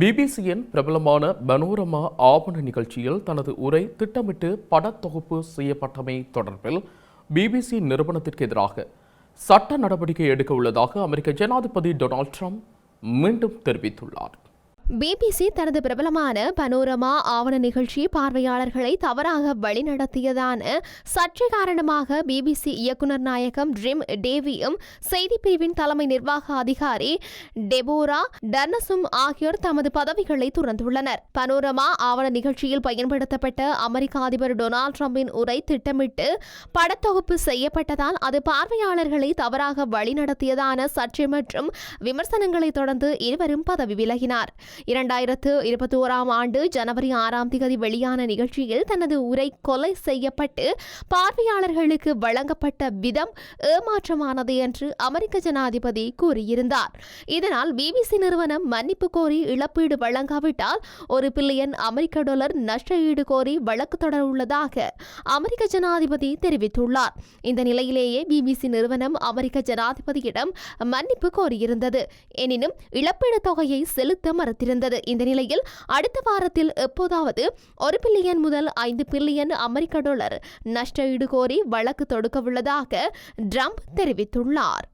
பிபிசியின் பிரபலமான பனோரமா ஆவண நிகழ்ச்சியில் தனது உரை திட்டமிட்டு படத்தொகுப்பு செய்யப்பட்டமை தொடர்பில் பிபிசி நிறுவனத்திற்கு எதிராக சட்ட நடவடிக்கை எடுக்க உள்ளதாக அமெரிக்க ஜனாதிபதி டொனால்ட் ட்ரம்ப் மீண்டும் தெரிவித்துள்ளார். பிபிசி தனது பிரபலமான பனோரமா ஆவண நிகழ்ச்சி பார்வையாளர்களை தவறாக வழிநடத்தியதான சர்ச்சை காரணமாக பிபிசி இயக்குனர் நாயகம் ட்ரிம் டேவியும் செய்தி பிரிவின் தலைமை நிர்வாக அதிகாரி டெபோரா டர்னசும் ஆகியோர் தமது பதவிகளை துறந்துள்ளனர். பனோரமா ஆவண நிகழ்ச்சியில் பயன்படுத்தப்பட்ட அமெரிக்க அதிபர் டொனால்ட் ட்ரம்பின் உரை திட்டமிட்டு படத்தொகுப்பு செய்யப்பட்டதால் அது பார்வையாளர்களை தவறாக வழிநடத்தியதான சர்ச்சை மற்றும் விமர்சனங்களை தொடர்ந்து இருவரும் பதவி விலகினார். இரண்டாயிரத்து இருபத்தி ஓராம் ஆண்டு ஜனவரி ஆறாம் தேதி வெளியான நிகழ்ச்சியில் தனது உரை கொலை செய்யப்பட்டு பார்வையாளர்களுக்கு வழங்கப்பட்ட விதம் ஏமாற்றமானது என்று அமெரிக்க ஜனாதிபதி கூறியிருந்தார். இதனால் பிபிசி நிறுவனம் மன்னிப்பு கோரி இழப்பீடு வழங்காவிட்டால் ஒரு பில்லியன் அமெரிக்க டாலர் நஷ்ட ஈடு கோரி வழக்கு தொடர உள்ளதாக அமெரிக்க ஜனாதிபதி தெரிவித்துள்ளார். இந்த நிலையிலேயே பிபிசி நிறுவனம் அமெரிக்க ஜனாதிபதியிடம் மன்னிப்பு கோரியிருந்தது. எனினும் இழப்பீடு தொகையை செலுத்த மறுத்திருந்தது இந்த நிலையில் அடுத்த வாரத்தில் எப்போதாவது ஒரு பில்லியன் முதல் ஐந்து பில்லியன் அமெரிக்க டாலர் நஷ்ட ஈடு கோரி வழக்கு தொடுக்கவுள்ளதாக ட்ரம்ப் தெரிவித்துள்ளார்.